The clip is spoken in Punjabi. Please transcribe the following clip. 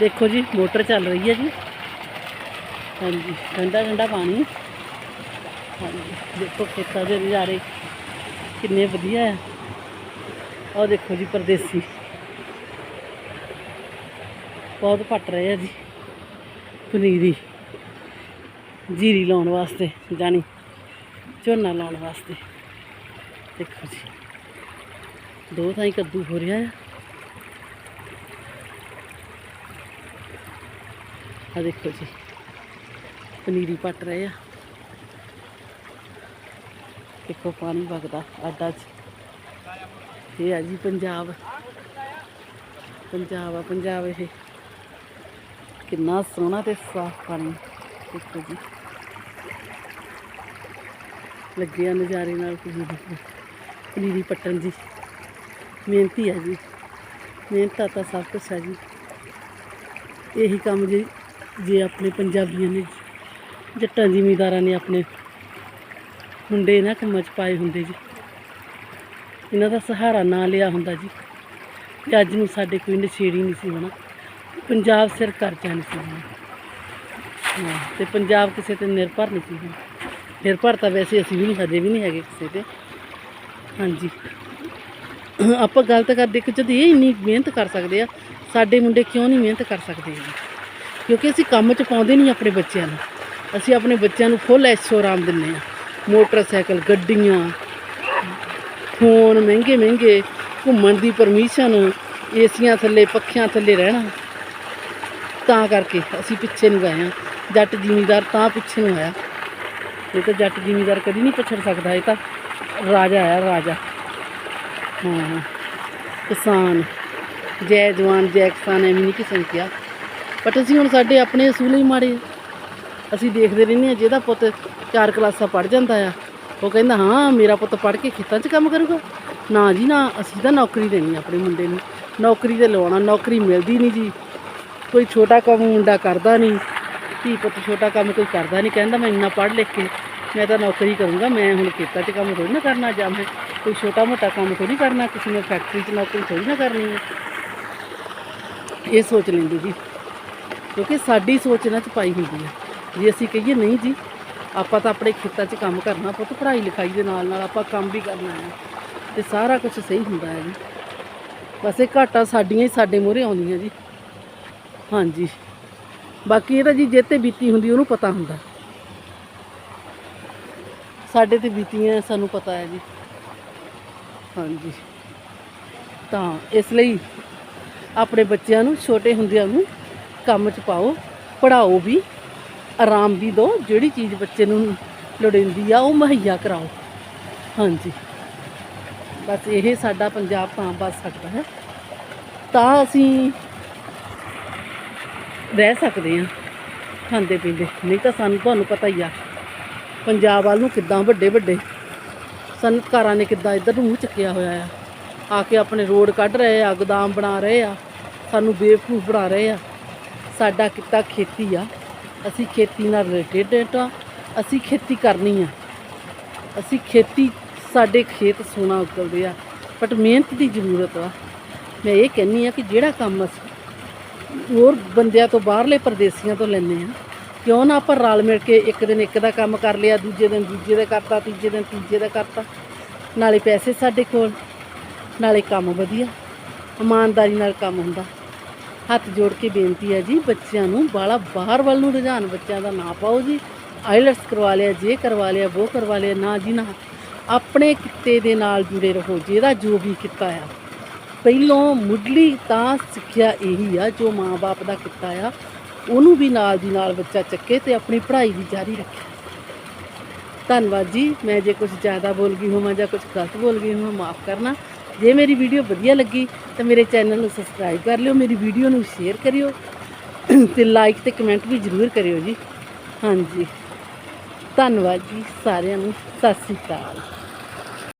ਦੇਖੋ ਜੀ, ਮੋਟਰ ਚੱਲ ਰਹੀ ਹੈ ਜੀ। ਹਾਂਜੀ ਠੰਡਾ ਠੰਡਾ ਪਾਣੀ। ਹਾਂਜੀ, ਦੇਖੋ ਖੇਤਾਂ ਦੇ ਨਜ਼ਾਰੇ ਕਿੰਨੇ ਵਧੀਆ ਆ। ਉਹ ਦੇਖੋ ਜੀ, ਪਰਦੇਸੀ। ਬਹੁਤ ਪੱਟ ਰਹੇ ਆ ਜੀ, ਪਨੀਰੀ। ਜੀਰੀ ਲਾਉਣ ਵਾਸਤੇ, ਜਾਣੀ ਝੋਨਾ ਲਾਉਣ ਵਾਸਤੇ। ਦੇਖੋ ਜੀ, ਦੋ ਥਾਈਂ ਕੱਦੂ ਹੋ ਰਿਹਾ ਆ। ਆ ਦੇਖੋ ਜੀ, ਪਨੀਰੀ ਪੱਟ ਰਹੇ ਆ। ਦੇਖੋ ਪਾਣੀ ਵਗਦਾ ਆਡਾ 'ਚ ਇਹ ਆ ਜੀ ਪੰਜਾਬ। ਪੰਜਾਬ ਆ, ਪੰਜਾਬ ਇਹ। ਕਿੰਨਾ ਸੋਹਣਾ ਤੇ ਸਾਫ਼ ਪਾਣੀ। ਦੇਖੋ ਜੀ। ਲੱਗਿਆ ਨਜ਼ਾਰੇ ਨਾਲ ਤੁਸੀਂ ਦੇਖੋ। ਪਨੀਰੀ ਪੱਟਣ ਦੀ ਮਿਹਨਤੀ ਆ ਜੀ। ਮਿਹਨਤ ਤਾਂ ਸਭ ਕੁਛ ਆ ਜੀ। ਇਹੀ ਕੰਮ ਜੀ ਜੇ ਆਪਣੇ ਪੰਜਾਬੀਆਂ ਨੇ ਜੱਟਾਂ ਜ਼ਿਮੀਦਾਰਾਂ ਨੇ ਆਪਣੇ ਮੁੰਡੇ ਇਹਨਾਂ ਕੰਮਾਂ 'ਚ ਪਾਏ ਹੁੰਦੇ ਜੀ। ਇਹਨਾਂ ਦਾ ਸਹਾਰਾ ਨਾ ਲਿਆ ਹੁੰਦਾ ਜੀ। ਤੇ ਅੱਜ ਨੂੰ ਸਾਡੇ ਕੋਈ ਨਸ਼ੇੜੀ ਨਹੀਂ ਸੀ ਹੋਣਾ। ਪੰਜਾਬ ਸਿਰ ਕਰਜ਼ਾ ਨਹੀਂ ਸੀ ਹੋਣਾ। ਹਾਂ, ਤੇ ਪੰਜਾਬ ਕਿਸੇ ਤੇ ਨਿਰਭਰ ਨਹੀਂ ਸੀ ਹੋਣਾ। ਨਿਰਭਰ ਤਾਂ ਵੈਸੇ ਅਸੀਂ ਵੀ ਨਹੀਂ ਹਜੇ ਵੀ ਨਹੀਂ ਹੈਗੇ ਕਿਸੇ ਤੇ। ਹਾਂਜੀ। ਆਪਾਂ ਗੱਲ ਤਾਂ ਕਰਦੇ ਕਿ ਜਦ ਇਹ ਇੰਨੀ ਮਿਹਨਤ ਕਰ ਸਕਦੇ ਆ ਸਾਡੇ ਮੁੰਡੇ ਕਿਉਂ ਨਹੀਂ ਮਿਹਨਤ ਕਰ ਸਕਦੇ ਜੀ? ਕਿਉਂਕਿ ਅਸੀਂ ਕੰਮ 'ਚ ਪਾਉਂਦੇ ਨਹੀਂ ਆਪਣੇ ਬੱਚਿਆਂ ਨੂੰ। ਅਸੀਂ ਆਪਣੇ ਬੱਚਿਆਂ ਨੂੰ ਫੁੱਲ ਐਸ਼ੋ ਆਰਾਮ ਦਿੰਦੇ ਆ ਮੋਟਰਸਾਈਕਲ, ਗੱਡੀਆਂ, ਫੋਨ ਮਹਿੰਗੇ ਮਹਿੰਗੇ, ਘੁੰਮਣ ਦੀ ਪਰਮਿਸ਼ਨ ਏਸੀਆਂ ਥੱਲੇ, ਪੱਖਿਆਂ ਥੱਲੇ ਰਹਿਣਾ। ਤਾਂ ਕਰਕੇ ਅਸੀਂ ਪਿੱਛੇ ਨੂੰ ਗਏ ਆ ਜੱਟ ਜ਼ਿਮੀਂਦਾਰ ਤਾਂ ਪਿੱਛੇ ਨੂੰ ਆਇਆ। ਇਹ ਤਾਂ ਜੱਟ ਜ਼ਿਮੀਂਦਾਰ ਕਦੀ ਨਹੀਂ ਪਛੜ ਸਕਦਾ, ਇਹ ਤਾਂ ਰਾਜਾ ਆ ਰਾਜਾ। ਹਾਂ, ਕਿਸਾਨ, ਜੈ ਜਵਾਨ, ਜੈ ਕਿਸਾਨ, ਐਵੇਂ ਨਹੀਂ ਕਿਸੇ ਨੇ ਕਿਹਾ। ਬਟ ਅਸੀਂ ਹੁਣ ਸਾਡੇ ਆਪਣੇ ਅਸੂਲ ਹੀ ਮਾੜੇ ਅਸੀਂ ਦੇਖਦੇ ਰਹਿੰਦੇ ਆ ਜਿਹਦਾ ਪੁੱਤ ਚਾਰ ਕਲਾਸਾਂ ਪੜ ਜਾਂਦਾ ਆ, ਉਹ ਕਹਿੰਦਾ, ਹਾਂ, ਮੇਰਾ ਪੁੱਤ ਪੜ ਕੇ ਖੇਤਾਂ 'ਚ ਕੰਮ ਕਰੂਗਾ। ਨਾ ਜੀ, ਨਾ, ਅਸੀਂ ਤਾਂ ਨੌਕਰੀ ਦੇਣੀ ਆਪਣੇ ਮੁੰਡੇ ਨੂੰ। ਨੌਕਰੀ ਤੇ ਲਵਾਉਣਾ ਨੌਕਰੀ ਮਿਲਦੀ ਨਹੀਂ ਜੀ। ਕੋਈ ਛੋਟਾ ਕੰਮ ਮੁੰਡਾ ਕਰਦਾ ਨਹੀਂ। ਧੀ ਪੁੱਤ ਛੋਟਾ ਕੰਮ ਕੋਈ ਕਰਦਾ ਨਹੀਂ, ਕਹਿੰਦਾ, ਮੈਂ ਇੰਨਾ ਪੜ੍ਹ ਲਿਖ ਕੇ, ਮੈਂ ਤਾਂ ਨੌਕਰੀ ਕਰੂੰਗਾ, ਮੈਂ ਹੁਣ ਖੇਤਾਂ 'ਚ ਕੰਮ ਥੋੜੀ ਨਾ ਕਰਨਾ ਜਾਂ ਮੈਂ ਕੋਈ ਛੋਟਾ ਮੋਟਾ ਕੰਮ ਥੋੜੀ ਕਰਨਾ, ਕਿਸੇ ਨੇ ਫੈਕਟਰੀ 'ਚ ਨੌਕਰੀ ਥੋੜੀ ਨਾ ਕਰਨੀ ਹੈ ਇਹ ਸੋਚ ਲੈਂਦੇ ਜੀ। ਕਿਉਂਕਿ ਸਾਡੀ ਸੋਚ ਇਹਨਾਂ 'ਚ ਪਾਈ ਹੁੰਦੀ ਹੈ ਜੇ ਅਸੀਂ ਕਹੀਏ ਨਹੀਂ ਜੀ, ਆਪਾਂ ਤਾਂ ਆਪਣੇ ਖੇਤਾਂ 'ਚ ਕੰਮ ਕਰਨਾ ਪੁੱਤ, ਪੜ੍ਹਾਈ ਲਿਖਾਈ ਦੇ ਨਾਲ ਨਾਲ ਆਪਾਂ ਕੰਮ ਵੀ ਕਰਨਾ ਹੈ ਤੇ ਸਾਰਾ ਕੁਝ ਸਹੀ ਹੁੰਦਾ ਹੈ ਜੀ। ਬਸ ਇਹ ਘਾਟਾ ਸਾਡੀਆਂ ਹੀ ਸਾਡੇ ਮੂਹਰੇ ਆਉਂਦੀਆਂ ਜੀ। ਹਾਂਜੀ। ਬਾਕੀ ਇਹ ਤਾਂ ਜੀ ਜਿੱਤੇ ਬੀਤੀ ਹੁੰਦੀ ਉਹਨੂੰ ਪਤਾ ਹੁੰਦਾ। ਸਾਡੇ ਤੇ ਬੀਤੀਆਂ ਸਾਨੂੰ ਪਤਾ ਹੈ ਜੀ। ਹਾਂਜੀ। ਤਾਂ ਇਸ ਲਈ ਆਪਣੇ ਬੱਚਿਆਂ ਨੂੰ, ਛੋਟੇ ਹੁੰਦਿਆਂ ਨੂੰ ਕੰਮ 'ਚ ਪਾਓ ਪੜਾਓ ਵੀ, ਆਰਾਮ ਵੀ ਦਿਓ, ਜਿਹੜੀ ਚੀਜ਼ ਬੱਚੇ ਨੂੰ ਲੋੜੀਂਦੀ ਆ, ਉਹ ਮੁਹੱਈਆ ਕਰਾਓ। ਹਾਂਜੀ। ਬਸ ਇਹ ਸਾਡਾ ਪੰਜਾਬ ਤਾਂ ਬਚ ਸਕਦਾ ਹੈ। ਤਾਂ ਅਸੀਂ ਰਹਿ ਸਕਦੇ ਹਾਂ ਖਾਂਦੇ ਪੀਂਦੇ। ਨਹੀਂ ਤਾਂ ਸਾਨੂੰ ਤੁਹਾਨੂੰ ਪਤਾ ਹੀ ਆ, ਪੰਜਾਬ ਵੱਲ ਨੂੰ ਕਿੱਦਾਂ ਵੱਡੇ ਵੱਡੇ ਸਨਅਤਕਾਰਾਂ ਨੇ ਕਿੱਦਾਂ ਇੱਧਰ ਨੂੰ ਮੂੰਹ ਚੱਕਿਆ ਹੋਇਆ ਆ। ਆ ਕੇ ਆਪਣੇ ਰੋਡ ਕੱਢ ਰਹੇ ਆ, ਗੋਦਾਮ ਬਣਾ ਰਹੇ ਆ, ਸਾਨੂੰ ਬੇਵਕੂਫ ਬਣਾ ਰਹੇ ਆ। ਸਾਡਾ ਕਿੱਤਾ ਖੇਤੀ ਆ। ਅਸੀਂ ਖੇਤੀ ਨਾਲ ਰਿਲੇਟਡ ਆ। ਅਸੀਂ ਖੇਤੀ ਕਰਨੀ ਆ। ਅਸੀਂ ਖੇਤੀ ਸਾਡੇ ਖੇਤ ਸੋਨਾ ਉਗਲਦੇ ਆ। ਬਟ ਮਿਹਨਤ ਦੀ ਜ਼ਰੂਰਤ ਆ। ਮੈਂ ਇਹ ਕਹਿੰਨੀ ਆ ਕਿ ਜਿਹੜਾ ਕੰਮ ਅਸੀਂ, ਹੋਰ ਬੰਦਿਆਂ ਤੋਂ ਬਾਹਰਲੇ ਪਰਦੇਸੀਆਂ ਤੋਂ ਲੈਂਦੇ ਆ, ਕਿਉਂ ਨਾ ਆਪਾਂ ਰਲ ਮਿਲ ਕੇ ਇੱਕ ਦਿਨ ਇੱਕ ਦਾ ਕੰਮ ਕਰ ਲਿਆ, ਦੂਜੇ ਦਿਨ ਦੂਜੇ ਦਾ ਕਰਤਾ, ਤੀਜੇ ਦਿਨ ਤੀਜੇ ਦਾ ਕਰਤਾ। ਨਾਲੇ ਪੈਸੇ ਸਾਡੇ ਕੋਲ, ਨਾਲੇ ਕੰਮ ਵਧੀਆ। ਇਮਾਨਦਾਰੀ ਨਾਲ ਕੰਮ ਹੁੰਦਾ। ਹੱਥ ਜੋੜ ਕੇ ਬੇਨਤੀ ਹੈ ਜੀ ਬੱਚਿਆਂ ਨੂੰ ਬਾਲਾ ਬਾਹਰ ਵੱਲ ਨੂੰ ਰੁਝਾਨ ਬੱਚਿਆਂ ਦਾ ਨਾ ਪਾਓ ਜੀ। ਆਈਲੈਟਸ ਕਰਵਾ ਲਿਆ, ਜੇ ਕਰਵਾ ਲਿਆ ਉਹ ਕਰਵਾ ਲਿਆ, ਨਾ ਜੀ ਨਾ। ਆਪਣੇ ਕਿੱਤੇ ਦੇ ਨਾਲ ਜੁੜੇ ਰਹੋ, ਜਿਹਦਾ ਜੋ ਵੀ ਕਿੱਤਾ ਆ। ਪਹਿਲੋਂ ਮੁੱਢਲੀ ਤਾਂ ਸਿੱਖਿਆ ਇਹੀ ਆ, ਜੋ ਮਾਂ-ਬਾਪ ਦਾ ਕਿੱਤਾ ਆ, ਉਹਨੂੰ ਵੀ ਨਾਲ ਦੀ ਨਾਲ ਬੱਚਾ ਚੱਕੇ ਤੇ ਆਪਣੀ ਪੜ੍ਹਾਈ ਵੀ ਜਾਰੀ ਰੱਖੇ। ਧੰਨਵਾਦ ਜੀ, ਮੈਂ ਜੇ ਕੁਝ ਜ਼ਿਆਦਾ ਬੋਲ ਗਈ ਹੋਵਾਂ ਜਾਂ ਕੁਝ ਗਲਤ ਬੋਲ ਗਈ ਹੋਵਾਂ, ਮਾਫ ਕਰਨਾ। ਜੇ ਮੇਰੀ ਵੀਡੀਓ ਵਧੀਆ ਲੱਗੀ, ਤਾਂ ਮੇਰੇ ਚੈਨਲ ਨੂੰ ਸਬਸਕ੍ਰਾਈਬ ਕਰ ਲਿਓ, ਮੇਰੀ ਵੀਡੀਓ ਨੂੰ ਸ਼ੇਅਰ ਕਰਿਓ ਤੇ ਲਾਈਕ ਤੇ ਕਮੈਂਟ ਵੀ ਜ਼ਰੂਰ ਕਰਿਓ ਜੀ। ਹਾਂਜੀ। ਧੰਨਵਾਦ ਜੀ ਸਾਰਿਆਂ ਨੂੰ। ਸਤਿ ਸ੍ਰੀ ਅਕਾਲ।